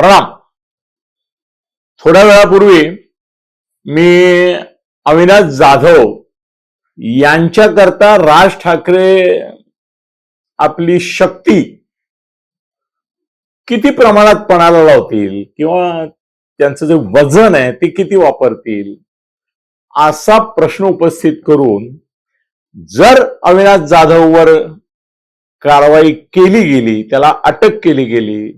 प्रणाम. थोड्या वेळापूर्वी मी अविनाश जाधव यांच्याकरता राज ठाकरे आपली शक्ती किती प्रमाणात पणाला लावतील किंवा त्यांचं जे वजन आहे ते किती वापरतील असा प्रश्न उपस्थित करून जर अविनाश जाधववर कारवाई केली गेली त्याला अटक केली गेली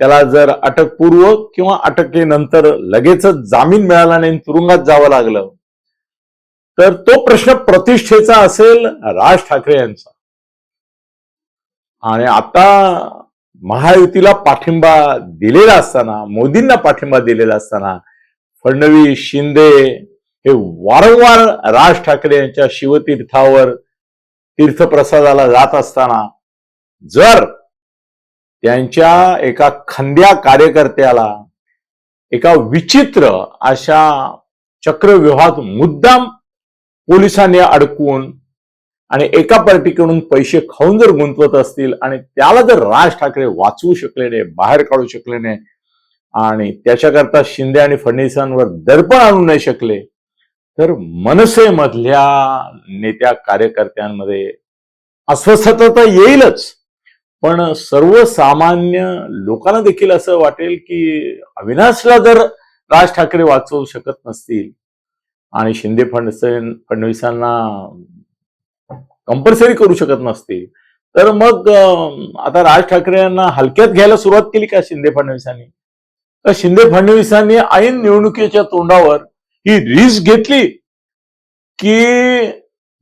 त्याला जर अटकपूर्व किंवा अटकेनंतर लगेचच जामीन मिळाला नाही तुरुंगात जावं लागलं तर तो प्रश्न प्रतिष्ठेचा असेल राज ठाकरे यांचा. आणि आता महायुतीला पाठिंबा दिलेला असताना मोदींना पाठिंबा दिलेला असताना फडणवीस शिंदे हे वारंवार राज ठाकरे यांच्या शिवतीर्थावर तीर्थप्रसादाला जात असताना जर त्यांच्या एका खंद्या कार्यकर्त्याला एका विचित्र अशा चक्रव्यूहात मुद्दाम पोलिसांनी अडकून आणि एका पार्टीकडून पैसे खाऊन जर गुंतवत असतील आणि त्याला जर राज ठाकरे वाचवू शकले नाही बाहेर काढू शकले नाही आणि त्याच्याकरता शिंदे आणि फडणवीसांवर दर्पण आणू नाही शकले तर मनसेमधल्या नेत्या कार्यकर्त्यांमध्ये अस्वस्थता येईलच. पण सर्वसामान्य लोकांना देखील असं वाटेल की अविनाशला जर राज ठाकरे वाचवू शकत नसतील आणि शिंदे फडणवीस फडणवीसांना कंपल्सरी करू शकत नसतील तर मग आता राज ठाकरे यांना हलक्यात घ्यायला सुरुवात केली का शिंदे फडणवीसांनी? तर शिंदे फडणवीसांनी ऐन निवडणुकीच्या तोंडावर ही रिस्क घेतली की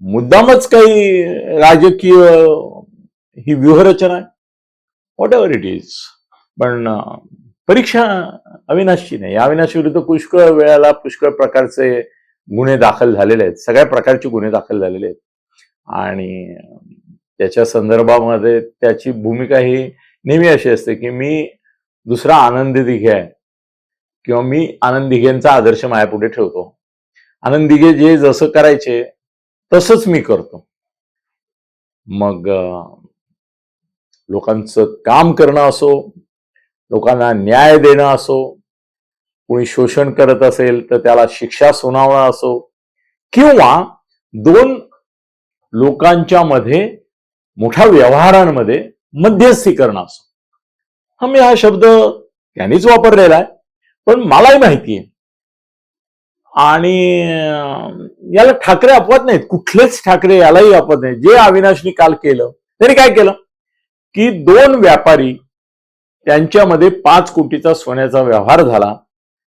मुद्दामच काही राजकीय ही व्यूहरचना आहे. व्हॉट एव्हर इट इज पण परीक्षा अविनाशची नाही. या अविनाश विरुद्ध पुष्कळ वेळाला पुष्कळ प्रकारचे गुन्हे दाखल झालेले आहेत. सगळ्या प्रकारचे गुन्हे दाखल झालेले आहेत. आणि त्याच्या संदर्भामध्ये त्याची भूमिका ही नेहमी अशी असते की मी दुसरा आनंद दिघे आहे. किंवा मी आनंद दिघेंचा आदर्श मायापुढे ठेवतो. आनंद दिघे जे जसं करायचे तसंच मी करतो. मग लोकांचं काम करणं असो लोकांना न्याय देणं असो कोणी शोषण करत असेल तर त्याला शिक्षा सुनावणं असो किंवा दोन लोकांच्या मध्ये मोठ्या व्यवहारांमध्ये मध्यस्थी करणं असो. हा मी हा शब्द त्यांनीच वापरलेला आहे पण मलाही माहिती आहे. आणि याला ठाकरे अपवाद नाहीत कुठलेच ठाकरे यालाही अपवाद नाहीत. जे अविनाशनी काल केलं त्यांनी काय केलं? की दोन व्यापारी त्यांच्यामध्ये पाच कोटीचा सोन्याचा व्यवहार झाला.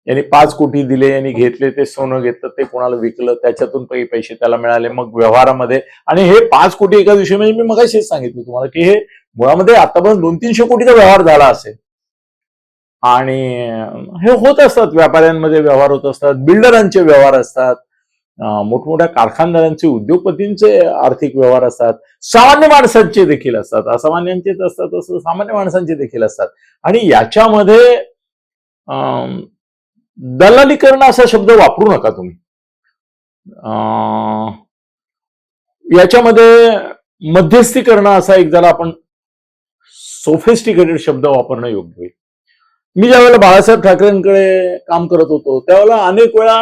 यांनी पाच कोटी दिले यांनी घेतले ते सोनं घेतलं ते कोणाला विकलं त्याच्यातून काही पैसे त्याला मिळाले मग व्यवहारामध्ये. आणि हे पाच कोटी एका दिवशी म्हणजे मी मगाशीच सांगितलं तुम्हाला की हे मुळामध्ये आतापर्यंत दोन तीनशे कोटीचा व्यवहार झाला असेल. आणि हे होत असतात व्यापाऱ्यांमध्ये व्यवहार होत असतात बिल्डरांचे व्यवहार असतात. मोठमोठ्या कारखानदारांचे उद्योगपतींचे आर्थिक व्यवहार असतात. सामान्य माणसांचे देखील असतात. असामान्यांचेच असतात असं सामान्य माणसांचे देखील असतात. आणि याच्यामध्ये अं, दलाली करणं असा शब्द वापरू नका तुम्ही. याच्यामध्ये मध्यस्थी करणं असा एक जरा आपण सोफेस्टिकेटेड शब्द वापरणं योग्य होईल. मी ज्यावेळेला बाळासाहेब ठाकरेंकडे काम करत होतो त्यावेळेला अनेक वेळा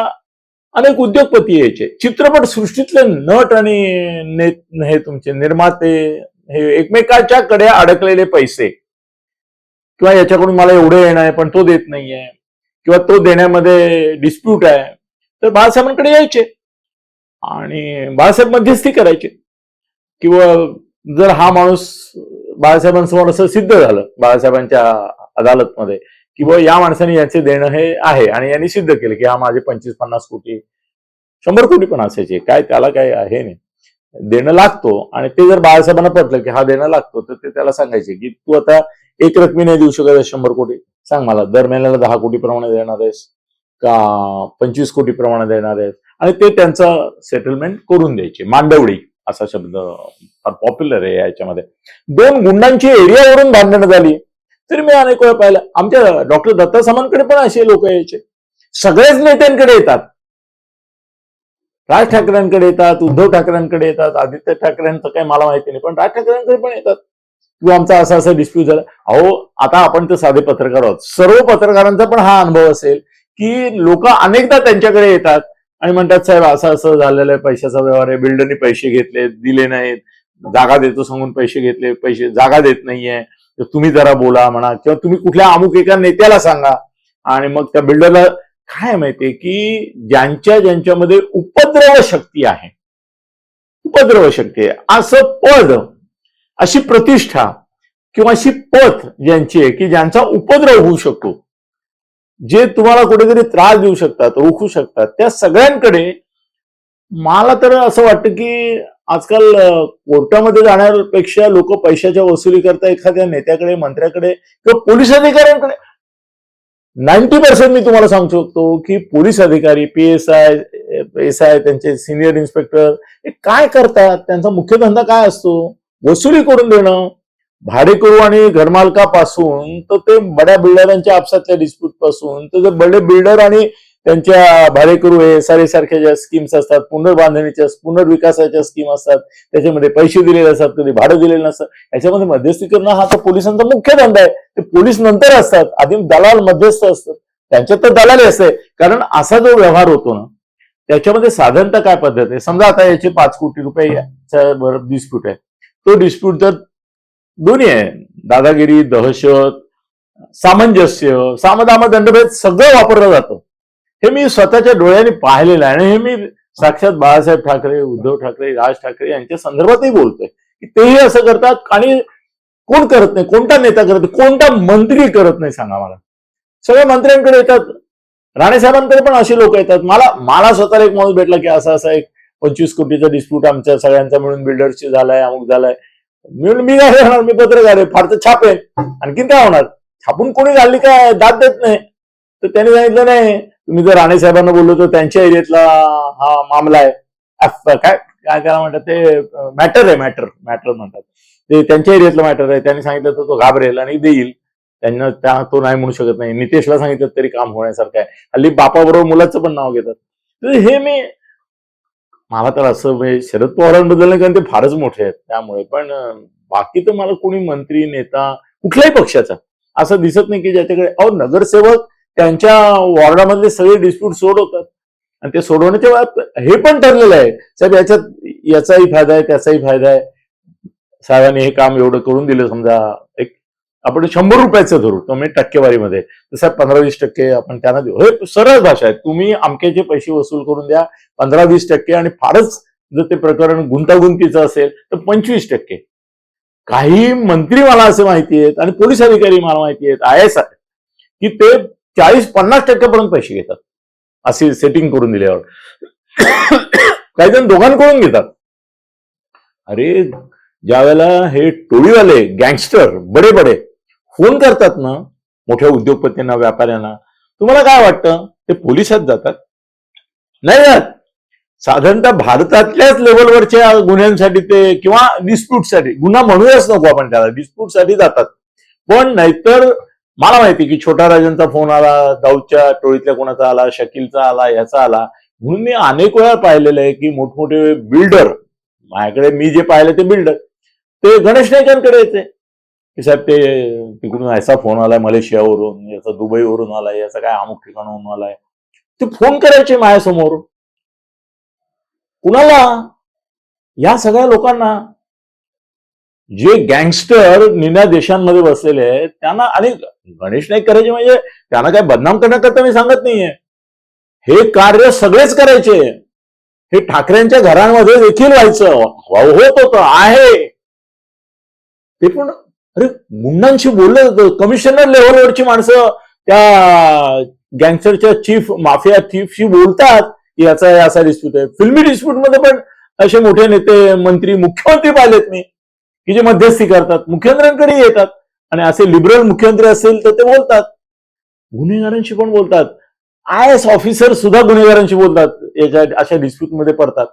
अनेक उद्योगपती यायचे. चित्रपट सृष्टीतले नट आणि हे तुमचे निर्माते हे एकमेकाच्या कडे अडकलेले पैसे. किंवा याच्याकडून मला एवढं येणं आहे पण तो देत नाहीये. किंवा तो देण्यामध्ये डिस्प्यूट आहे. तर बाळासाहेबांकडे यायचे. आणि बाळासाहेब मध्यस्थी करायचे. किंवा जर हा माणूस बाळासाहेबांसमोर असं सिद्ध झालं बाळासाहेबांच्या अदालतमध्ये की बुवा या माणसाने याचे देणं हे आहे आणि यांनी सिद्ध केलं की हा माझे पंचवीस पन्नास कोटी शंभर कोटी पण असायचे. काय त्याला काय आहे नाही. देणं लागतो आणि ते जर बाळासाहेबांना पटलं की हा देणं लागतो तर ते त्याला सांगायचे की तू आता एक रकमी नाही देऊ शकत शंभर कोटी. सांग मला दर महिन्याला दहा कोटी प्रमाणे देणार आहेस का पंचवीस कोटी प्रमाणे देणार आहेस? आणि ते त्यांचं सेटलमेंट करून द्यायचे. मांडवडी असा शब्द फार पॉप्युलर आहे याच्यामध्ये. दोन गुंडांची एरियावरून भांडणं झाली. तरी मी अनेक वेळा पाहिलं? आमच्या डॉक्टर दत्ता सामांकडे पण असे लोक यायचे. सगळेच नेत्यांकडे येतात. राज ठाकरेंकडे येतात उद्धव ठाकरेंकडे येतात आदित्य ठाकरेंचं काही मला माहिती नाही पण राज ठाकरेंकडे पण येतात. किंवा आमचा असा असा डिस्प्यूट झाला. अहो आता आपण तर साधे पत्रकार आहोत. सर्व पत्रकारांचा पण हा अनुभव असेल की लोक अनेकदा त्यांच्याकडे येतात आणि म्हणतात साहेब असं असं झालेलं आहे पैशाचा व्यवहार आहे. बिल्डरनी पैसे घेतले दिले नाहीत. जागा देतो सांगून पैसे घेतले पैसे जागा देत नाहीये. तुम्ही जरा बोला म्हणा किंवा तुम्ही कुठल्या अमुक एका नेत्याला सांगा. आणि मग त्या बिल्डरला काय माहितीये की ज्यांच्या ज्यांच्यामध्ये उपद्रव शक्ती आहे. उपद्रव शक्ती आहे. असं पद अशी प्रतिष्ठा किंवा अशी पथ ज्यांची आहे की ज्यांचा उपद्रव होऊ शकतो. जे तुम्हाला कुठेतरी त्रास देऊ शकतात रोखू शकतात त्या सगळ्यांकडे मला तर असं वाटतं की आजकाल कोर्टामध्ये जाण्यापेक्षा लोक पैशाच्या वसुली करता एखाद्या नेत्याकडे मंत्र्याकडे किंवा पोलीस अधिकाऱ्यांकडे. नाईन्टी पर्सेंट मी तुम्हाला सांगू शकतो की पोलीस अधिकारी P S I S I त्यांचे सिनियर इन्स्पेक्टर हे काय करतात? त्यांचा मुख्य धंदा काय असतो? वसुली करून देणं. भाडेकरू आणि घरमालकापासून तर ते बड्या बिल्डरांच्या आपसातल्या डिस्प्यूटपासून तर बडे बिल्डर आणि त्यांच्या भाडेकरू एस आर सारख्या ज्या स्कीम्स असतात पुनर्बांधणीच्या पुनर्विकासाच्या स्कीम असतात त्याच्यामध्ये पैसे दिलेले असतात कधी भाडं दिलेलं नसतं. याच्यामध्ये मध्यस्थी करणं हा तर पोलिसांचा मुख्य धंदा आहे. ते पोलीस नंतर असतात आधी दलाल मध्यस्थ असतात. त्यांच्यात तर दलाली असते. कारण असा जो व्यवहार होतो ना त्याच्यामध्ये साधारणतः काय पद्धत आहे? समजा आता याचे पाच कोटी रुपये डिस्प्यूट आहे. तो डिस्प्यूट तर दोन्ही आहे. दादागिरी दहशत सामंजस्य सामदामा दंडभेद सगळं वापरलं जातं. हे मी स्वतःच्या डोळ्यांनी पाहिलेलं आहे आणि हे मी साक्षात बाळासाहेब ठाकरे उद्धव ठाकरे राज ठाकरे यांच्या संदर्भातही बोलतोय की तेही असं करतात आणि कोण करत नाही? कोणता नेता करत नाही? कोणता मंत्री करत नाही सांगा मला. सगळ्या मंत्र्यांकडे येतात. राणे साहेबांकडे पण असे लोक येतात. मला मला स्वतःला एक माणूस भेटला की असा असा एक पंचवीस कोटीचा डिस्प्यूट आमच्या सगळ्यांचा मिळून बिल्डर्सची झालाय अमुक झालाय. मिळून मी काय होणार मी पत्रकार आहे. फार तर छापेन आणखीन काय होणार? छापून कोणी घालली काय? दाद देत नाही. तर त्यांनी सांगितलं नाही. तुम्ही जर राणे साहेबांना बोललो तर त्यांच्या एरियातला हा मामला आहे. काय काय त्याला म्हणतात ते मॅटर आहे मॅटर मॅटर म्हणतात. ते त्यांच्या एरियातलं मॅटर आहे. त्यांनी सांगितलं तर तो घाबरेल आणि देईल. त्यांना त्या तो नाही म्हणू शकत नाही. नितेशला सांगितलं तरी काम होण्यासारखं आहे. हल्ली बापाबरोबर मुलाचं पण नाव घेतात. तर हे मी मला तर असं म्हणजे शरद पवारांबद्दल नाही कारण ते फारच मोठे आहेत. त्यामुळे पण बाकी तर मला कोणी मंत्री नेता कुठल्याही पक्षाचा असं दिसत नाही की ज्याच्याकडे अहो नगरसेवक त्यांच्या वॉर्डामधले सगळे डिस्प्यूट सोडवतात आणि ते सोडवण्याच्या वेळात हे पण ठरलेलं आहे. साहेब याच्यात याचाही फायदा आहे त्याचाही फायदा आहे. साहेबांनी हे काम एवढं करून दिलं समजा एक आपण शंभर रुपयाचं धरू तुम्ही म्हणजे टक्केवारीमध्ये. तर साहेब पंधरा वीस टक्के आपण त्यांना देऊ. हे सरळ भाषा आहे. तुम्ही अमक्याचे पैसे वसूल करून द्या पंधरा वीस टक्के आणि फारच जर ते प्रकरण गुंतागुंतीचं असेल तर पंचवीस टक्के. काही मंत्री मला असे माहिती आहेत आणि पोलीस अधिकारी मला माहिती आहेत आय एस की ते चाळीस पन्नास टक्क्यापर्यंत पैसे घेतात. असे सेटिंग करून दिल्यावर काही जण दोघांकडून घेतात. अरे ज्यावेळेला हे टोळीवाले गँगस्टर बडे बडे फोन करतात ना मोठ्या उद्योगपतींना व्यापाऱ्यांना तुम्हाला काय वाटतं? ते पोलिसात जातात. नाही जात. साधारणतः भारतातल्याच लेवलवरच्या गुन्ह्यांसाठी ते किंवा डिस्प्यूटसाठी गुन्हा म्हणूयाच नको आपण त्याला डिस्प्यूटसाठी जातात. पण नाहीतर मला माहिती की छोटा राजांचा फोन आला दाऊदच्या टोळीतल्या कोणाचा आला शकीलचा आला याचा आला. म्हणून मी अनेक वेळा पाहिलेलं आहे की मोठमोठे बिल्डर माझ्याकडे मी जे पाहिले ते बिल्डर ते गणेश नाईकांकडे येते की साहेब ते तिकडून याचा फोन आलाय मलेशियावरून याचा दुबईवरून आलाय याचा काय अमुक ठिकाणावरून आलाय. ते फोन करायचे माझ्यासमोर कुणाला? या सगळ्या लोकांना. जे गँगस्टर निम्या देशांमध्ये बसलेले आहेत त्यांना आणि गणेश नाईक करायचे म्हणजे त्यांना काय बदनाम करण्याकरता मी सांगत नाहीये. हे कार्य सगळेच करायचे. हे ठाकरेंच्या घरांमध्ये देखील व्हायचं. होत होतं आहे. ते पण अरे मुंडांशी बोललं जातं. कमिशनर लेव्हलवरची माणसं त्या गँगस्टरच्या चीफ माफिया चीफशी बोलतात याचा असा डिस्प्यूट आहे. फिल्मी डिस्प्यूटमध्ये पण असे मोठे नेते मंत्री मुख्यमंत्री पाहिलेत मी. की जे मध्यस्थी करतात मुख्यमंत्र्यांकडे येतात. आणि असे लिबरल मुख्यमंत्री असेल तर ते बोलतात. गुन्हेगारांशी पण बोलतात. आय एस ऑफिसर सुद्धा गुन्हेगारांशी बोलतात. याच्या अशा डिस्प्यूटमध्ये पडतात.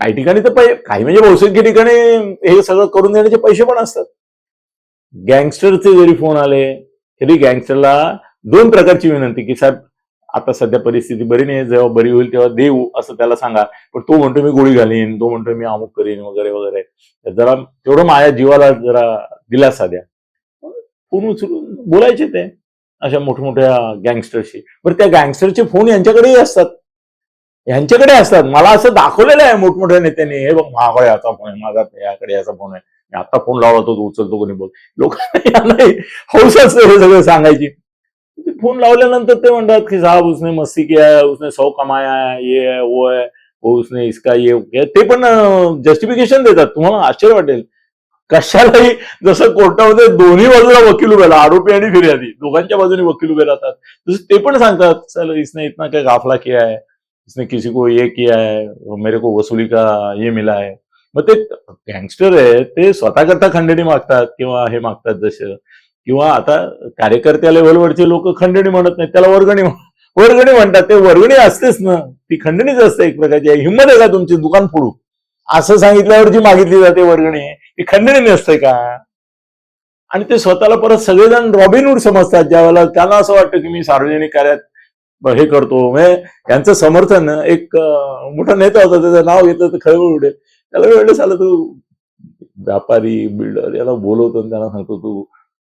काही ठिकाणी तर काही म्हणजे बहुसंख्य ठिकाणी हे सगळं करून देण्याचे पैसे पण असतात. गँगस्टरचे जरी फोन आले तरी गँगस्टरला दोन प्रकारची विनंती की साहेब आता सध्या परिस्थिती बरी नाही जेव्हा बरी होईल तेव्हा देऊ असं त्याला सांगा. पण तो म्हणतो मी गोळी घालीन तो म्हणतो मी अमुक करीन वगैरे वगैरे. जरा तेवढं माझ्या जीवाला जरा दिलासा द्या. फोन उचलून बोलायचे ते अशा मोठमोठ्या गँगस्टरशी. बरं त्या गँगस्टरचे फोन यांच्याकडेही असतात. यांच्याकडे असतात. मला असं दाखवलेलं आहे मोठमोठ्या नेत्यांनी. हे बघ माझा याचा फोन आहे माझा याकडे याचा फोन आहे. मी आता फोन लावला तो उचलतो कोणी बोल लोकांना हौस असते हे सगळं सांगायची. फोन लावल्यानंतर ते म्हणतात की साहेब उसने मस्ती किया है उसने सौ कमाया है ये है वो है वो उसने इसका ये ते पण जस्टिफिकेशन देतात. तुम्हाला आश्चर्य वाटेल. कशालाही जसं कोर्टामध्ये दोन्ही बाजूला वकील उभे राहतात आरोपी आणि फिर्यादी दोघांच्या बाजूने वकील उभे राहतात. तसं ते पण सांगतात चल इसने इतना क्या गाफला किया है इसने किसी को ये किया है मेरे को वसुली का ये मिला है. मग ते गँगस्टर आहे ते स्वतः करता खंडणी मागतात किंवा हे मागतात जसं. किंवा आता कार्यकर्त्या लेवलवरचे लोक खंडणी म्हणत नाहीत त्याला वर्गणी वर्गणी म्हणतात. ते वर्गणी असतेच ना. ती खंडणीच असते एक प्रकारची. हिंमत आहे का तुमची? दुकान फोडू. असं सांगितल्यावर जी मागितली जाते वर्गणी ती खंडणी नसते का? आणि ते स्वतःला परत सगळेजण रॉबिनहूड समजतात. ज्यावेळेला त्यांना असं वाटतं की मी सार्वजनिक कार्यात हे करतो. म्हणजे यांचं समर्थन एक मोठा नेता होता त्याचं नाव घेतलं तर खळबळ उडेल. त्याला वेळेस झालं तू व्यापारी बिल्डर याला बोलवतो त्यांना सांगतो तू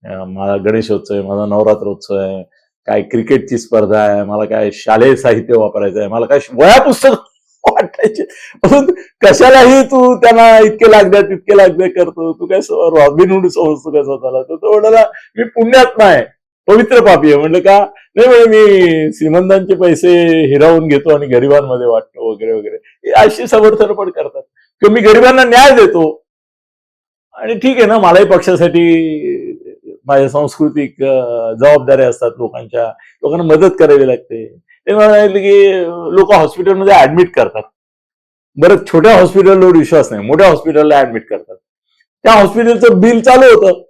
माझा गणेशोत्सव आहे माझा नवरात्रोत्सव आहे काय क्रिकेटची स्पर्धा आहे मला काय शालेय साहित्य वापरायचं आहे मला काय वया पुस्तक वाटायचे. म्हणून कशालाही तू त्यांना इतके लागदे तितके लागदे करतो. तू काय रॉबिनहूड समजतो काय स्वतःला? तर तो म्हणाला मी पुण्यात नाही पवित्र पापी आहे. म्हणलं का? नाही म्हणजे मी श्रीमंतांचे पैसे हिरावून घेतो आणि गरिबांमध्ये वाटतो वगैरे वगैरे. हे अशी समर्थन पण करतात. किंवा मी गरिबांना न्याय देतो. आणि ठीक आहे ना मलाही पक्षासाठी माझ्या सांस्कृतिक जबाबदाऱ्या असतात लोकांच्या लोकांना मदत करावी लागते. ते म्हणाले की लोक हॉस्पिटलमध्ये ऍडमिट करतात. बरं छोट्या हॉस्पिटलवर विश्वास नाही मोठ्या हॉस्पिटलला ऍडमिट करतात. त्या हॉस्पिटलचं बिल चालू होतं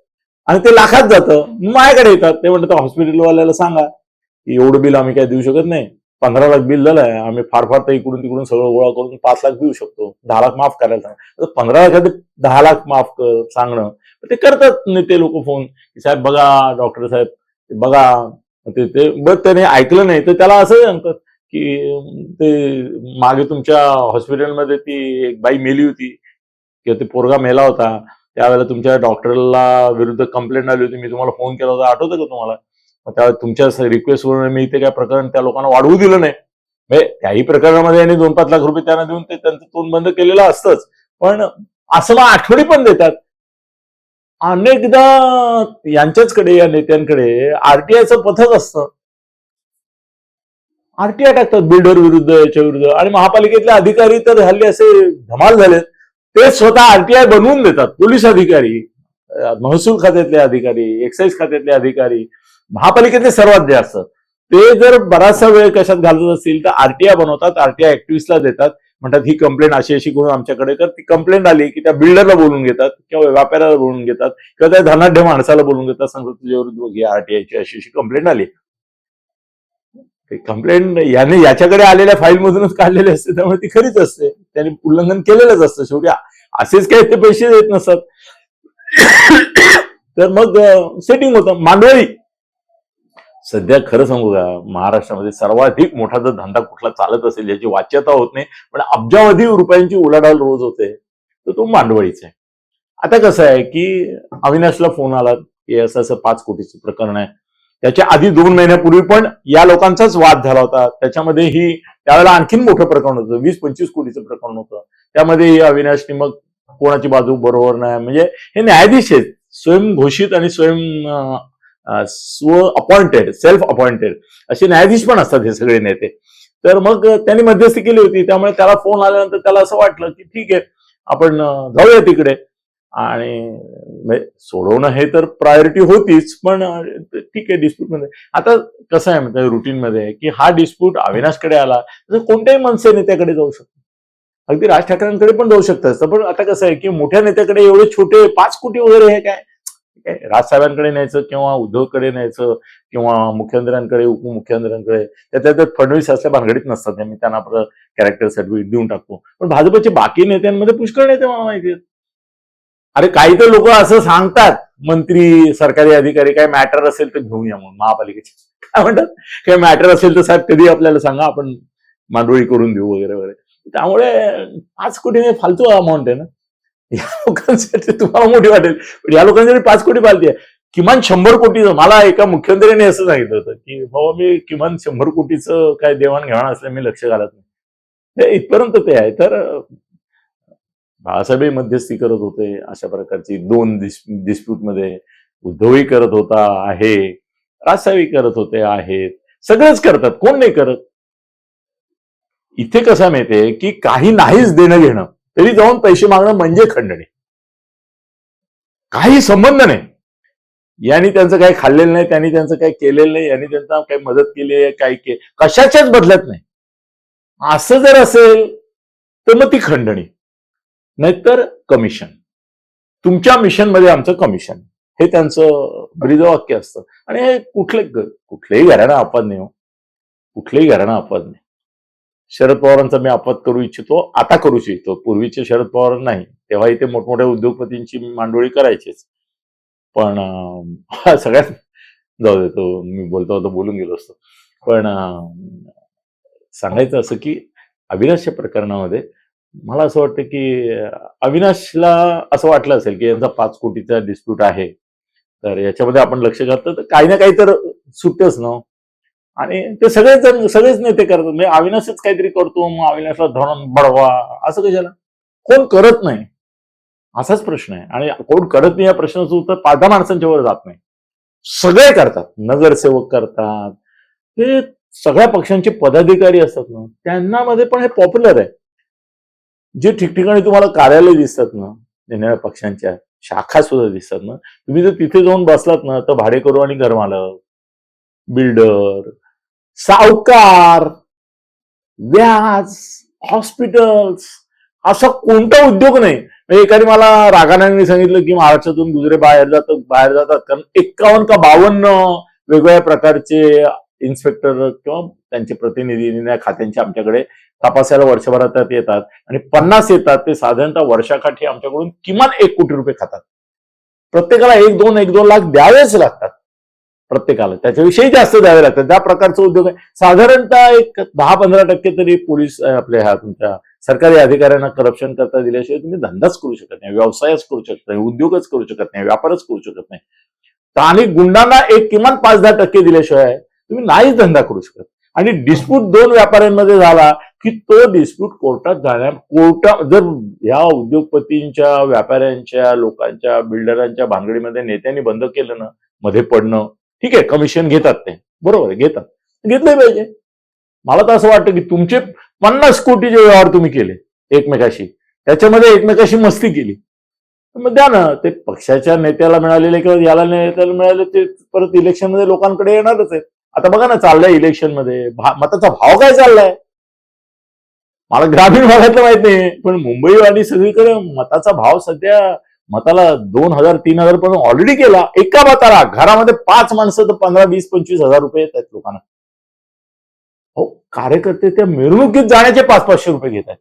आणि ते लाखात जातं. माझ्याकडे येतात. ते म्हणतात हॉस्पिटलवाल्याला सांगा की एवढं बिल आम्ही काय देऊ शकत नाही. पंधरा लाख बिल झालंय. आम्ही फार फार तर इकडून तिकडून सगळं गोळा करून पाच लाख देऊ शकतो. दहा लाख माफ करायला सांगा. पंधरा लाखात दहा लाख माफ कर सांगणं ते करतात नेते लोक फोन की साहेब बघा डॉक्टर साहेब बघा. ते ते बरं त्याने ऐकलं नाही तर त्याला असं सांगतात की ते मागे तुमच्या हॉस्पिटलमध्ये ती एक बाई मेली होती. किंवा ते पोरगा मेला होता. त्यावेळेला तुमच्या डॉक्टरला विरुद्ध कंप्लेंट आली होती. मी तुम्हाला फोन केला होता. आठवतं का तुम्हाला? मग त्या तुमच्या रिक्वेस्टवरून मी इथे काय प्रकरण त्या लोकांना वाढवू दिलं नाही. म्हणजे त्याही प्रकरणामध्ये यांनी दोन पाच लाख रुपये त्यांना देऊन ते त्यांचं तोंड बंद केलेलं असतंच. पण असं मग आठवणी पण देतात. अनेकदा यांच्याचकडे या नेत्यांकडे आरटीआयचं पथक असतं. आरटीआय टाकतात बिल्डर विरुद्ध याच्या विरुद्ध. आणि महापालिकेतले अधिकारी तर हल्ले असे धमाल झालेत. ते स्वतः आरटीआय बनवून देतात. पोलीस अधिकारी महसूल खात्यातले अधिकारी एक्साईज खात्यातले अधिकारी महापालिकेतले सर्वात जास्त. ते जर बराचसा वेळ कशात घालत असतील तर आरटीआय बनवतात आरटीआय ऍक्टिव्हिस्टला देतात. म्हणतात ही कंप्लेंट अशी अशी करून आमच्याकडे तर ती कंप्लेंट आली की त्या बिल्डरला बोलून घेतात किंवा व्यापाऱ्याला बोलून घेतात किंवा त्या धनाढ्य माणसाला बोलून घेतात सांगतात तुझ्या विरुद्ध घे आरटीआयची अशी अशी कंप्लेंट आली. कंप्लेंट याने याच्याकडे आलेल्या फाईल मधूनच काढलेली असते त्यामुळे ती खरीच असते. त्याने उल्लंघन केलेलंच असतं शेवटी. असेच काही ते पैसे देत नसतात. तर मग सेटिंग होतं. मांडवळी सध्या खरं सांगू का महाराष्ट्रामध्ये सर्वाधिक मोठा जर धंदा कुठला चालत असेल याची वाच्यता होत नाही पण अब्जावधी रुपयांची उलाढाल रोज होते तर तो मांडवळीचा आहे. आता कसं आहे की अविनाशला फोन आला की असं असं पाच कोटीचं प्रकरण आहे. त्याच्या आधी दोन महिन्यापूर्वी पण या लोकांचाच वाद झाला होता. त्याच्यामध्ये ही त्यावेळेला आणखीन मोठं प्रकरण होतं वीस पंचवीस कोटीचं प्रकरण होतं. त्यामध्ये ही अविनाशने मग कोणाची बाजू बरोबर नाही. म्हणजे हे न्यायाधीश आहेत स्वयंघोषित आणि स्वयं स्व अपॉइंटेड सेल्फ अपॉइंटेड असे न्यायाधीश पण असतात हे सगळे नेते. तर मग त्यांनी मध्यस्थी केली होती. त्यामुळे त्याला फोन आल्यानंतर त्याला असं वाटलं की ठीक आहे आपण जाऊया तिकडे. आणि म्हणजे सोडवणं हे तर प्रायोरिटी होतीच पण ठीक आहे डिस्प्यूटमध्ये. आता कसं आहे म्हणजे रुटीनमध्ये की हा डिस्प्यूट अविनाशकडे आला तर कोणत्याही मनसे नेत्याकडे जाऊ शकतो. अगदी राज ठाकरेंकडे पण जाऊ शकतं असतं पण आता कसं आहे की मोठ्या नेत्याकडे एवढे छोटे पाच कोटी वगैरे हे काय? काय राजसाहेबांकडे न्यायचं किंवा उद्धवकडे न्यायचं किंवा मुख्यमंत्र्यांकडे उपमुख्यमंत्र्यांकडे त्यात त्यात फडणवीस असल्या भानगडीत नसतात. मी त्यांना आपलं कॅरेक्टर सर्टिफिकेट देऊन टाकतो. पण भाजपचे बाकी नेत्यांमध्ये पुष्कळ नेते मला माहिती आहेत. अरे काही तर लोक असं सांगतात मंत्री सरकारी अधिकारी काय मॅटर असेल तर घेऊन या म्हणून महापालिकेचे. काय म्हणतात? काय मॅटर असेल तर साहेब कधी आपल्याला सांगा आपण मांडोळी करून देऊ वगैरे वगैरे. त्यामुळे पाच कोटी फालतू अमाऊंट आहे ना? या लोकांसाठी तुम्हाला मोठी वाटेल. पण या लोकांसाठी पाच कोटी पालती आहे. किमान शंभर कोटीचं मला एका मुख्यमंत्र्यांनी असं सांगितलं होतं की बाबा मी किमान शंभर कोटीचं काय देवाणघेवाण असल्या मी लक्ष घालत नाही. इथपर्यंत ते आहे. तर बाळासाहेबही मध्यस्थी करत होते. अशा प्रकारची दोन डिस्प्यूटमध्ये उद्धवही करत होता आहे. राजसाहेबही करत होते आहेत. सगळेच करतात. कोण नाही करत? इथे कसं माहितीये की काही नाहीच देणं घेणं. तरी जाऊन पैसे मागणं म्हणजे खंडणी काही संबंध नाही. यांनी त्यांचं काही खाल्लेलं नाही त्यांनी त्यांचं काही केलेलं नाही यांनी त्यांना काही मदत केली आहे काही के कशाच्याच बदलत नाही. असं जर असेल तर मग ती खंडणी नाहीतर कमिशन तुमच्या मिशनमध्ये आमचं कमिशन हे त्यांचं ब्रीदवाक्य असतं. आणि हे कुठले कुठल्याही घराणं आपद नाही हो. कुठल्याही घराणं आपद नाही. शरद पवारांचा मी आपत करू इच्छितो आता करू इच्छितो. पूर्वीचे शरद पवार नाही. तेव्हा इथे मोठमोठ्या उद्योगपतींची मांडोळी करायचीच. पण सगळ्यात जाऊ देतो मी बोलतो होतो बोलून गेलो असतो. पण सांगायचं असं की अविनाशच्या प्रकरणामध्ये मला असं वाटतं की अविनाशला असं वाटलं असेल की यांचा पाच कोटीचा डिस्प्यूट आहे. तर याच्यामध्ये आपण लक्ष घातलं तर काही ना काही तर सुटतच ना हो. आणि ते सगळेच जण सगळेच नेते करतात. म्हणजे अविनाशच काहीतरी करतो मग अविनाशला धोरण बडवा असं कशाला? कोण करत नाही? असाच प्रश्न आहे. आणि कोण करत नाही या प्रश्नाचं उत्तर पाच माणसांच्या वर जात नाही. सगळे करतात. नगरसेवक करतात. ते सगळ्या पक्षांचे पदाधिकारी असतात ना त्यांना मध्ये पण हे पॉप्युलर आहे. जे ठिकठिकाणी तुम्हाला कार्यालय दिसतात ना निरनिळ्या पक्षांच्या शाखा सुद्धा दिसतात ना तुम्ही जर तिथे जाऊन बसलात ना तर भाडेकरू आणि घरमालक बिल्डर सावकार व्याज हॉस्पिटल्स असा कोणता उद्योग नाही. म्हणजे एकाने मला रागानांनी सांगितलं की महाराष्ट्रातून दुसरे बाहेर जातात बाहेर जातात. कारण एक्कावन्न का बावन्न वेगवेगळ्या प्रकारचे इन्स्पेक्टर किंवा त्यांचे प्रतिनिधी खात्यांचे आमच्याकडे तपासायला वर्षभरात येतात. आणि पन्नास येतात ते साधारणतः वर्षाकाठी आमच्याकडून किमान एक कोटी रुपये खातात. प्रत्येकाला एक दोन एक दोन लाख द्यावेच लागतात. प्रत्येकाला. त्याच्याविषयी जास्त द्यावे लागतात. त्या प्रकारचा उद्योग आहे साधारणतः एक दहा पंधरा टक्के तरी पोलीस आपल्या ह्या तुमच्या सरकारी अधिकाऱ्यांना करप्शन करता दिल्याशिवाय तुम्ही धंदाच करू शकत नाही व्यवसायच करू शकत नाही उद्योगच करू शकत नाही व्यापारच करू शकत नाही. आणि गुंडांना एक किमान पाच दहा टक्के दिल्याशिवाय तुम्ही नाहीच धंदा करू शकत. आणि डिस्प्यूट दोन व्यापाऱ्यांमध्ये झाला की तो डिस्प्यूट कोर्टात जाण्या कोर्टा जर ह्या उद्योगपतींच्या व्यापाऱ्यांच्या लोकांच्या बिल्डरांच्या भानगडीमध्ये नेत्यांनी बंद केलं ना मध्ये पडणं ठीक आहे कमिशन घेतात ते. बरोबर घेतात. घेतले पाहिजे. मला तर असं वाटतं की तुमचे पन्नास कोटीचे व्यवहार तुम्ही केले एकमेकाशी त्याच्यामध्ये एकमेकाशी मस्ती केली. मग द्या ना ते पक्षाच्या नेत्याला मिळालेले किंवा याला नेत्याला मिळाले ते परत इलेक्शनमध्ये लोकांकडे येणारच आहेत. आता बघा ना चाललंय इलेक्शनमध्ये. भा- मताचा भाव काय चाललाय? मला ग्रामीण भागातलं माहीत नाही पण मुंबई सगळीकडे मताचा भाव सध्या मताला दोन हजार तीन हजार पर्यंत ऑलरेडी केला. एका मताला घरामध्ये पाच माणसं तर पंधरा वीस पंचवीस हजार रुपये येत आहेत लोकांना. हो कार्यकर्ते त्या मिरवणुकीत जाण्याचे पाच पाचशे रुपये घेत आहेत.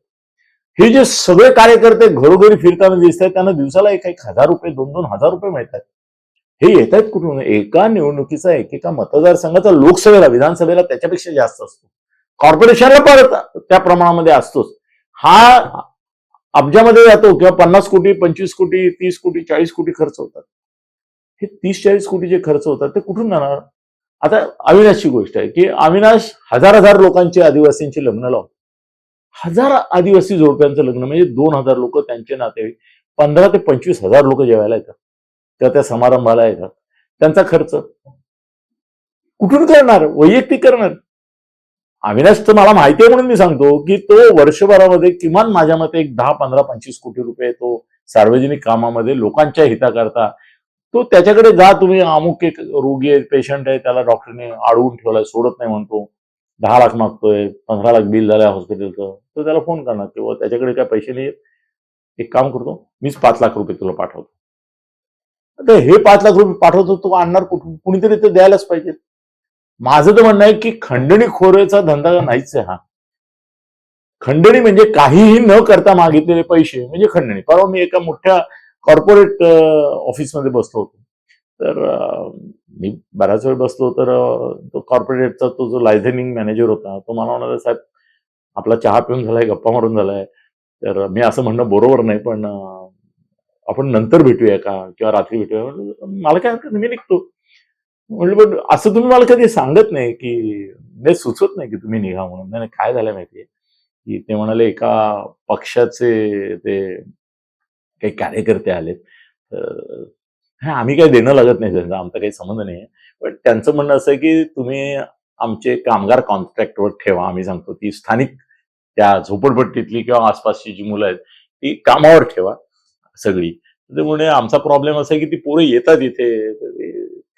हे जे सगळे कार्यकर्ते घरोघरी फिरताना दिसत आहेत त्यांना दिवसाला एक एक हजार रुपये दोन दोन हजार रुपये मिळतात हे येत आहेत कुठून? एका निवडणुकीचा एकेका मतदारसंघाचा लोकसभेला विधानसभेला त्याच्यापेक्षा जास्त असतो. कॉर्पोरेशनला परत त्या प्रमाणामध्ये असतोच. हा अब्जामध्ये जातो किंवा पन्नास कोटी पंचवीस कोटी तीस कोटी चाळीस कोटी खर्च होतात. हे तीस चाळीस कोटी जे खर्च होतात ते कुठून जाणार? आता अविनाशची गोष्ट आहे की अविनाश हजार हजार लोकांचे आदिवासींची लग्न लावतो हजार आदिवासी जोडप्यांचं लग्न म्हणजे दोन हजार लोक त्यांचे नातेवाईक पंधरा ते पंचवीस हजार लोक जेवायला येतात. त्या त्या समारंभाला येतात. त्यांचा खर्च कुठून करणार? वैयक्तिक करणार? अविनाश तर मला माहिती आहे म्हणून मी सांगतो की तो वर्षभरामध्ये किमान माझ्या मते एक दहा पंधरा पंचवीस कोटी रुपये तो सार्वजनिक कामामध्ये लोकांच्या हिताकरता तो त्याच्याकडे जा तुम्ही अमुक एक रोगी आहे पेशंट आहे त्याला डॉक्टरने अडवून ठेवलाय सोडत नाही म्हणतो. दहा लाख मागतोय पंधरा लाख बिल झालंय हॉस्पिटलचं तर त्याला फोन करणार किंवा त्याच्याकडे काय पैसे नाही एक काम करतो मीच पाच लाख रुपये तुला पाठवतो. आता हे पाच लाख रुपये पाठवतो तो आणणार कुठून कुणीतरी ते द्यायलाच पाहिजे. माझं तर म्हणणं आहे की खंडणी खोरेचा धंदा नाहीच आहे हा. खंडणी म्हणजे काहीही न करता मागितलेले पैसे म्हणजे खंडणी. परवा मी एका मोठ्या कॉर्पोरेट ऑफिसमध्ये बसलो होतो. तर मी बराच वेळ बसलो तर तो कॉर्पोरेटचा तो जो लायझनिंग मॅनेजर होता तो मला म्हणाला साहेब आपला चहा पिऊन झालाय गप्पा मारून झालाय. तर मी असं म्हणणं बरोबर नाही पण आपण नंतर भेटूया का? किंवा रात्री भेटूया? मला काय हरकत मी निघतो. म्हणलं बट असं तुम्ही मला कधी सांगत नाही की नाही सुचवत नाही की तुम्ही निघा म्हणून. नाही काय झालं माहितीये? की ते म्हणाले एका पक्षाचे ते काही कार्यकर्ते आलेत. तर आम्ही काही देणं लागत नाही त्यांचा आमचा काही संबंध नाही पण त्यांचं म्हणणं असं आहे की तुम्ही आमचे कामगार कॉन्ट्रॅक्टवर ठेवा. आम्ही सांगतो ती स्थानिक त्या झोपडपट्टीतली किंवा आसपासची जी मुलं आहेत ती कामावर ठेवा सगळी. त्यामुळे आमचा प्रॉब्लेम असा आहे की ती पोरं येतात इथे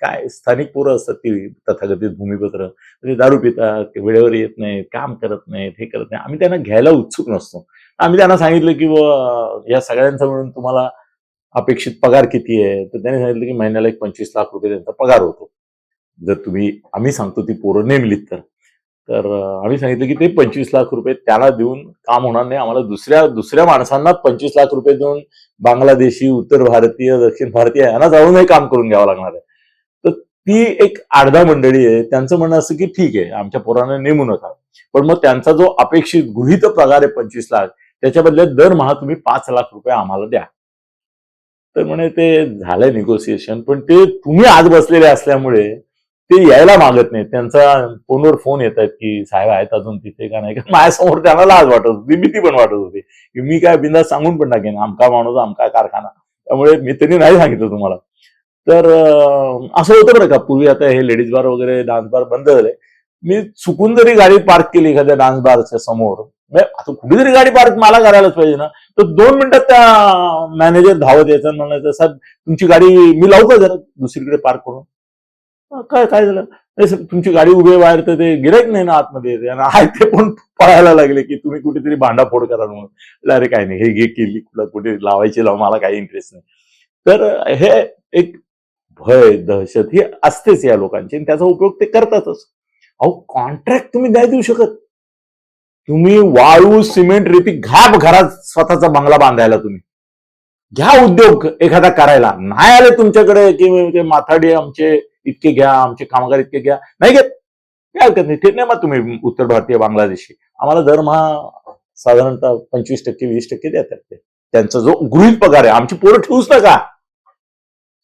काय स्थानिक पोरं असतात ती तथाकथित भूमिपत्र. म्हणजे दारू पितात वेळेवर येत नाहीत काम करत नाहीत हे करत नाही आम्ही त्यांना घ्यायला उत्सुक नसतो. आम्ही त्यांना सांगितलं की या सगळ्यांचा मिळून तुम्हाला अपेक्षित पगार किती आहे? तर त्यांनी सांगितलं की महिन्याला एक पंचवीस लाख रुपये त्यांचा पगार होतो. जर तुम्ही आम्ही सांगतो ती पोरं नेमलीत तर. तर आम्ही सांगितलं की ते पंचवीस लाख रुपये त्याला देऊन काम होणार नाही. आम्हाला दुसऱ्या दुसऱ्या माणसांना पंचवीस लाख रुपये देऊन बांगलादेशी उत्तर भारतीय दक्षिण भारतीय यांना जाऊनही काम करून घ्यावं लागणार आहे. ती एक आडदा मंडळी आहे. त्यांचं म्हणणं असं की ठीक आहे आमच्या पोरांना नेमू नका पण मग त्यांचा जो अपेक्षित गृहित पगार आहे पंचवीस लाख त्याच्या बदल्यात दरमहा तुम्ही पाच लाख रुपये आम्हाला द्या. तर म्हणे ते झालंय निगोसिएशन पण ते तुम्ही आज बसलेले असल्यामुळे ते यायला मागत नाहीत. त्यांचा फोनवर फोन येत आहेत की साहेब आहेत अजून तिथे का नाही? का माझ्यासमोर त्यांना लाज वाटत होती. भीती पण वाटत होती. की मी काय बिंदा सांगून पण टाकेन. आमका माणूस आमका कारखाना. त्यामुळे मी त्यांनी नाही सांगितलं तुम्हाला. तर असं होतं बरं का. पूर्वी आता हे लेडीज बार वगैरे डान्स बार बंद झाले. मी चुकून जरी गाडी पार्क केली एखाद्या डान्स बारच्या समोर आता कुठेतरी गाडी पार्क मला करायलाच पाहिजे ना. तर दोन मिनिटात त्या मॅनेजर धावत यायचा म्हणायचं सर तुमची गाडी मी लावू का जरा दुसरीकडे पार्क करून? काय काय झालं? नाही सर तुमची गाडी उभी बाहेर तर ते गिरायक नाही ना आतमध्ये आणि आहे ते पण पळायला लागले की तुम्ही कुठेतरी भांडाफोड करा म्हणून. अरे काय नाही. हे घे केली. कुठं कुठे लावायची लाव मला काही इंटरेस्ट नाही. तर हे एक भय दहशत ही असतेच या लोकांची आणि त्याचा उपयोग ते करतातच. अहो कॉन्ट्रॅक्ट तुम्ही नाही देऊ शकत. तुम्ही वाळू सिमेंट रेती घाप घरात स्वतःचा बंगला बांधायला तुम्ही. घ्या उद्योग एखादा करायला. नाही आले तुमच्याकडे की म्हणजे माथाडी आमचे इतके घ्या आमचे कामगार इतके घ्या. नाही घेत. काय हरकत नाही. ठीक नाही मग तुम्ही उत्तर भारतीय बांगलादेशी. आम्हाला दरमहा साधारणतः पंचवीस टक्के वीस टक्के देतात ते. त्यांचा जो गृहित पगार आहे आमची पोरं ठेवूच नका.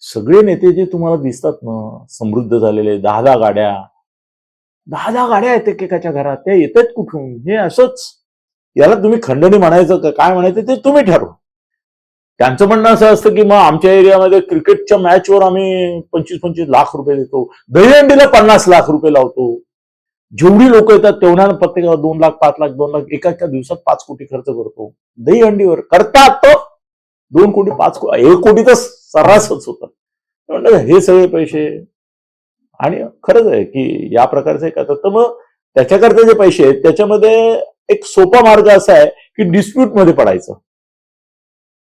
सगळे नेते जे तुम्हाला दिसतात ना समृद्ध झालेले दहा दहा गाड्या. दहा दहा गाड्या आहेत एकेकाच्या घरात त्या येतात कुठून? हे असंच. याला तुम्ही खंडणी म्हणायचं काय म्हणायचं ते तुम्ही ठरवा. त्यांचं म्हणणं असं असतं की मग आमच्या एरियामध्ये क्रिकेटच्या मॅचवर आम्ही पंचवीस पंचवीस लाख रुपये देतो. दहीहंडीला पन्नास लाख रुपये लावतो. जेवढी लोक येतात तेवढ्या प्रत्येकाला दोन लाख पाच लाख दोन लाख एका एका दिवसात पाच कोटी खर्च करतो. दहीहंडीवर. करतात तो. दोन कोटी पाच कोटी एक कोटी तर सर्रासच होतं. म्हणलं हे सगळे पैसे आणि खरंच आहे की या प्रकारचे का तर मग त्याच्याकरता जे पैसे आहेत त्याच्यामध्ये एक सोपा मार्ग असा आहे की डिस्प्यूटमध्ये पडायचं.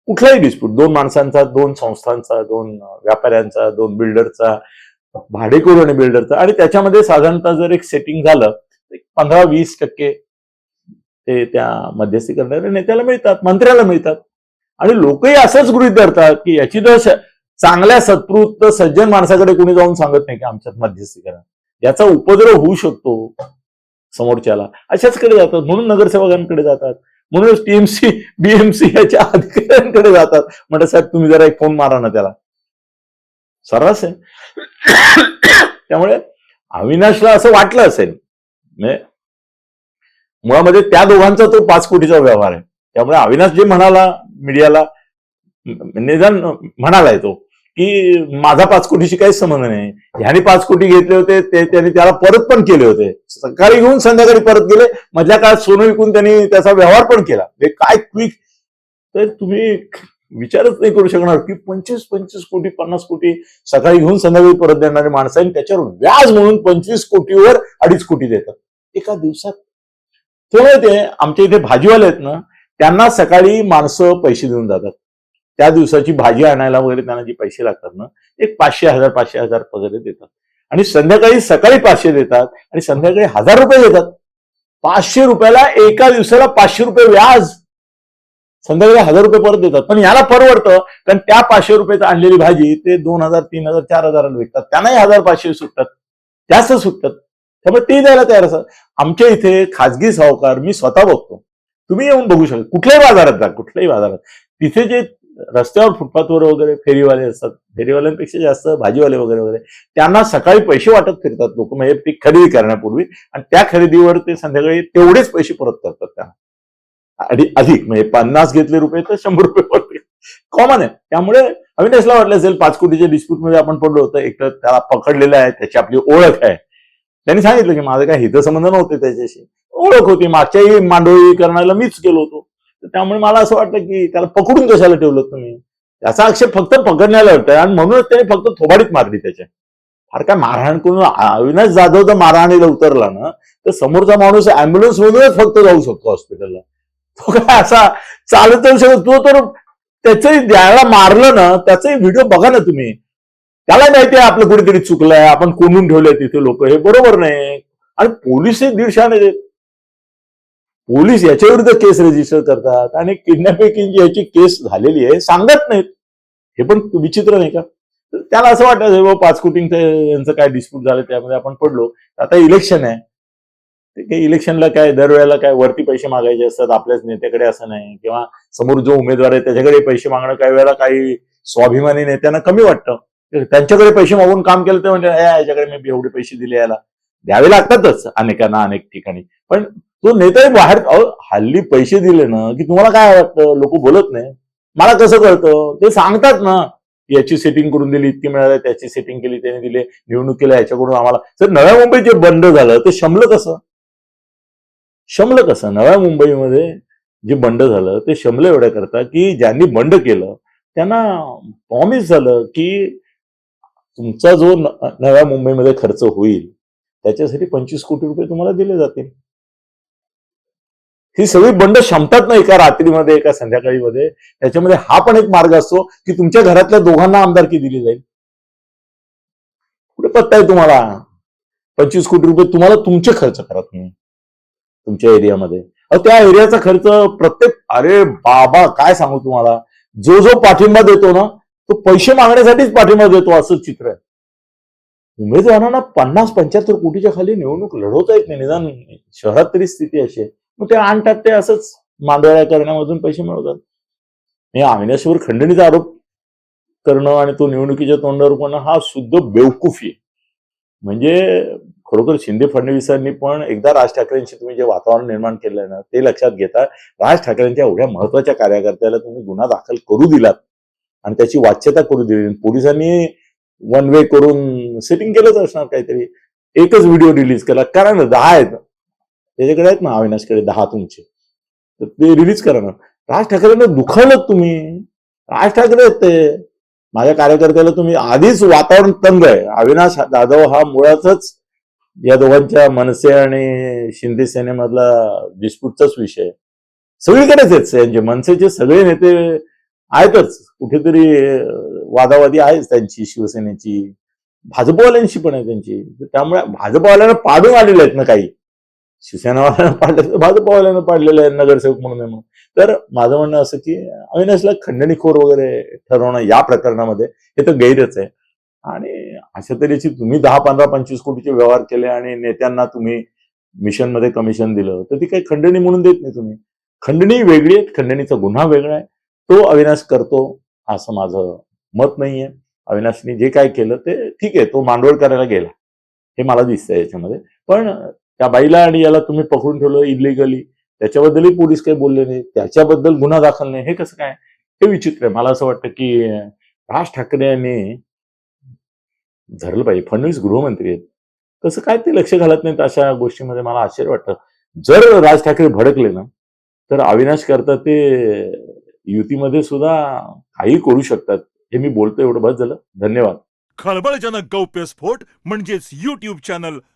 कुठलाही डिस्प्यूट दोन माणसांचा दोन संस्थांचा दोन व्यापाऱ्यांचा दोन बिल्डरचा भाडेकरू आणि बिल्डरचा आणि त्याच्यामध्ये साधारणतः जर एक सेटिंग झालं पंधरा वीस टक्के ते त्या मध्यस्थी करणाऱ्या नेत्याला मिळतात मंत्र्याला मिळतात. आणि लोकही असंच गृहित धरतात की याची तर चांगल्या सत्कृत सज्जन माणसाकडे कोणी जाऊन सांगत नाही की आमच्यात मध्यस्थी करा याचा उपद्रव होऊ शकतो समोरच्याला. अशाचकडे जातात. म्हणून नगरसेवकांकडे जातात. म्हणूनच टीएमसी बीएमसी याच्या अधिकाऱ्यांकडे जातात. म्हणतात साहेब तुम्ही जरा एक फोन मारा ना त्याला. सर्रास आहे. त्यामुळे अविनाशला असं वाटलं असेल. म्हणजे मुळामध्ये त्या दोघांचा तो पाच कोटीचा व्यवहार आहे. त्यामुळे अविनाश जे म्हणाला मीडियाला निदान म्हणालाय तो की माझा पाच कोटीशी काहीच संबंध नाही. ह्याने पाच कोटी घेतले होते ते त्यांनी त्याला परत पण केले होते. सकाळी घेऊन संध्याकाळी परत गेले. मधल्या काळात सोनं विकून त्यांनी त्याचा व्यवहार पण केला. हे काय क्विक तर तुम्ही विचारच नाही करू शकणार की पंचवीस पंचवीस कोटी पन्नास कोटी सकाळी घेऊन संध्याकाळी परत देणारे माणसं आणि त्याच्यावर व्याज म्हणून पंचवीस कोटीवर अडीच कोटी देतात. एका दिवसात. त्यामुळे ते आमच्या इथे भाजीवाले आहेत ना त्यांना सकाळी माणसं पैसे देऊन जातात. त्या दिवसाची भाजी आणायला वगैरे त्यांना जे पैसे लागतात ना एक पाचशे हजार पाचशे हजार वगैरे देतात. आणि संध्याकाळी सकाळी पाचशे देतात आणि संध्याकाळी हजार रुपये देतात. पाचशे रुपयाला एका दिवसाला पाचशे रुपये व्याज. संध्याकाळी हजार रुपये परत देतात. पण याला परवडतं कारण त्या पाचशे रुपयाचं आणलेली भाजी ते दोन हजार तीन हजार चार हजाराला विकतात. त्यांनाही हजार पाचशे सुटतात. जास्त सुटतात. त्यामुळे ते द्यायला तयार असतात. आमच्या इथे खाजगी सावकार मी स्वतः बघतो. तुम्ही येऊन बघू शकता. कुठल्याही बाजारात जा कुठल्याही बाजारात. तिथे जे रस्त्यावर फुटपाथवर वगैरे फेरीवाले असतात फेरीवाल्यांपेक्षा जास्त भाजीवाले वगैरे वगैरे त्यांना सकाळी पैसे वाटत फिरतात लोक म्हणजे पीक खरेदी करण्यापूर्वी आणि त्या खरेदीवर ते संध्याकाळी तेवढेच पैसे परत करतात त्यांना. आणि अधिक म्हणजे पन्नास घेतले रुपये तर शंभर रुपये परत कॉमन आहे. त्यामुळे अविनाशला वाटलं असेल पाच कोटीच्या डिस्प्यूटमध्ये आपण पडलो होतं एक तर त्याला पकडलेलं आहे त्याची आपली ओळख आहे. त्यांनी सांगितलं की माझं काय हितसंबंध नव्हते त्याच्याशी. ओळख होती मागच्याही मांडोळी करण्याला मीच केलो होतो. त्यामुळे मला असं वाटतं की त्याला पकडून कशाला ठेवलं तुम्ही? त्याचा आक्षेप फक्त पकडण्याला वाटतंय आणि म्हणूनच त्याने फक्त थोबाडीत मारली त्याच्या. फार काय मारहाण करून अविनाश जाधव जर मारहाणीला उतरला ना तर समोरचा माणूस अँब्युलन्स मधूनच फक्त जाऊ शकतो हॉस्पिटलला तो काय असा चालत जाऊ शकतो तो तर त्याचंही ज्याला मारलं ना त्याचाही व्हिडिओ बघा ना तुम्ही. त्याला माहिती आहे आपलं कुठेतरी चुकलंय आपण कोंडून ठेवलंय तिथे लोक. हे बरोबर नाही. आणि पोलीसही दीडशाने पोलीस याच्या विरुद्ध केस रजिस्टर करतात आणि किडनॅपिंग याची केस झालेली आहे सांगत नाहीत. हे पण विचित्र नाही का? तर त्याला असं वाटतं "बाबा, पाच कोटींचं यांचं काय डिस्प्यूट झालं त्यामध्ये आपण पडलो. आता इलेक्शन आहे. ते काही इलेक्शनला काय दरवेळेला काय वरती पैसे मागायचे असतात आपल्याच नेत्याकडे असं नाही. किंवा समोर जो उमेदवार आहे त्याच्याकडे पैसे मागणं काही वेळेला काही स्वाभिमानी नेत्यांना कमी वाटतं. त्यांच्याकडे पैसे मागून काम केलं ते म्हणजे याच्याकडे मी एवढे पैसे दिले याला. द्यावे लागतातच अनेकांना अनेक ठिकाणी. पण तो नेताही बाहेर अहो, हल्ली पैसे दिले ना की तुम्हाला काय वाटतं? लोक बोलत नाही. मला कसं कळतं? ते सांगतात ना याची सेटिंग करून दिली इतकी मिळाले त्याची सेटिंग केली त्याने दिले निवडणुकीला याच्याकडून आम्हाला तर नव्या मुंबईत जे बंड झालं ते शमलं कसं? शमलं कसं? नव्या मुंबईमध्ये जे बंड झालं ते शमलं एवढ्या करता की ज्यांनी बंड केलं त्यांना प्रॉमिस झालं की तुमचा जो नव्या मुंबईमध्ये खर्च होईल त्याच्यासाठी पंचवीस कोटी रुपये तुम्हाला दिले जातील. ही सगळी बंड क्षमतात ना एका रात्रीमध्ये एका संध्याकाळीमध्ये? त्याच्यामध्ये हा पण एक मार्ग असतो की तुमच्या घरातल्या दोघांना आमदारकी दिली जाईल. कुठे पत्ता आहे तुम्हाला? पंचवीस कोटी रुपये तुम्हाला तुमचे खर्च करा तुम्ही तुमच्या एरियामध्ये. त्या एरियाचा खर्च प्रत्येक अरे बाबा काय सांगू तुम्हाला? जो जो पाठिंबा देतो ना तो पैसे मागण्यासाठीच पाठिंबा देतो असं चित्र आहे. उमेदवारांना पन्नास पंच्याहत्तर कोटीच्या खाली निवडणूक लढवता येत नाही. निदान शहरात तरी स्थिती अशी आहे. मग ते आणतात ते असंच मांदळ्या करण्यामधून पैसे मिळवतात. हे अविनाशवर खंडणीचा आरोप करणं आणि तो निवडणुकीच्या तोंडावर पण हा शुद्ध बेवकुफी आहे. म्हणजे खरोखर शिंदे फडणवीसांनी पण एकदा राज ठाकरेंशी तुम्ही जे वातावरण निर्माण केलं आहे ना ते लक्षात घेता राज ठाकरेंच्या एवढ्या महत्त्वाच्या कार्यकर्त्याला तुम्ही गुन्हा दाखल करू दिलात आणि त्याची वाच्यता करू दिली. पोलिसांनी वन वे करून सेटिंग केलंच असणार काहीतरी. एकच व्हिडिओ रिलीज केला. कारण दहा आहेत. त्याच्याकडे आहेत ना अविनाशकडे दहा तुमचे. तर ते रिलीज करा ना. राज ठाकरेंना दुखावलं तुम्ही? राज ठाकरे ते. माझ्या कार्यकर्त्याला तुम्ही आधीच वातावरण तंग आहे. अविनाश जाधव हा मुळातच या दोघांच्या मनसे आणि शिंदे सेनेमधला डिस्प्यूटचाच विषय आहे. सगळीकडेच आहेत यांचे मनसेचे सगळे नेते आहेतच. कुठेतरी वादावादी आहेच त्यांची शिवसेनेची. भाजपवाल्यांशी पण आहे त्यांची. त्यामुळे भाजपवाल्यांना पाडून आलेले आहेत ना काही. शिवसेनावाल्यानं पाडलं भाजपवाल्यानं पाडलेलं आहे नगरसेवक म्हणून आहे म्हणून. तर माझं म्हणणं असं की अविनाशला खंडणीखोर वगैरे ठरवणं या प्रकरणामध्ये हे तर गैरच आहे. आणि अशा तऱ्हेची तुम्ही दहा पंधरा पंचवीस कोटीचे व्यवहार केले आणि नेत्यांना तुम्ही मिशनमध्ये कमिशन दिलं तर ती काही खंडणी म्हणून देत नाही तुम्ही. खंडणी वेगळी आहे खंडणीचा गुन्हा वेगळा आहे. तो अविनाश करतो असं माझं मत नाहीये. अविनाशने जे काय केलं ते ठीक आहे तो मांडवळ करायला गेला. हे मला दिसतंय याच्यामध्ये. पण त्या बाईला आणि याला तुम्ही पकडून ठेवलं इलिगली त्याच्याबद्दलही पोलीस काही बोलले नाही त्याच्याबद्दल गुन्हा दाखल नाही हे कसं काय? हे विचित्र आहे. मला असं वाटतं की राज ठाकरे यांनी धरलं पाहिजे. फडणवीस गृहमंत्री आहेत. कसं काय ते लक्ष घालत नाहीत अशा गोष्टीमध्ये? मला आश्चर्य वाटतं. जर राज ठाकरे भडकले ना तर अविनाश करता ते युतीमध्ये सुद्धा काही करू शकतात. हे मी बोलतो एवढं बस झालं. धन्यवाद. खळबळजनक गौप्यस्फोट म्हणजेच युट्यूब चॅनल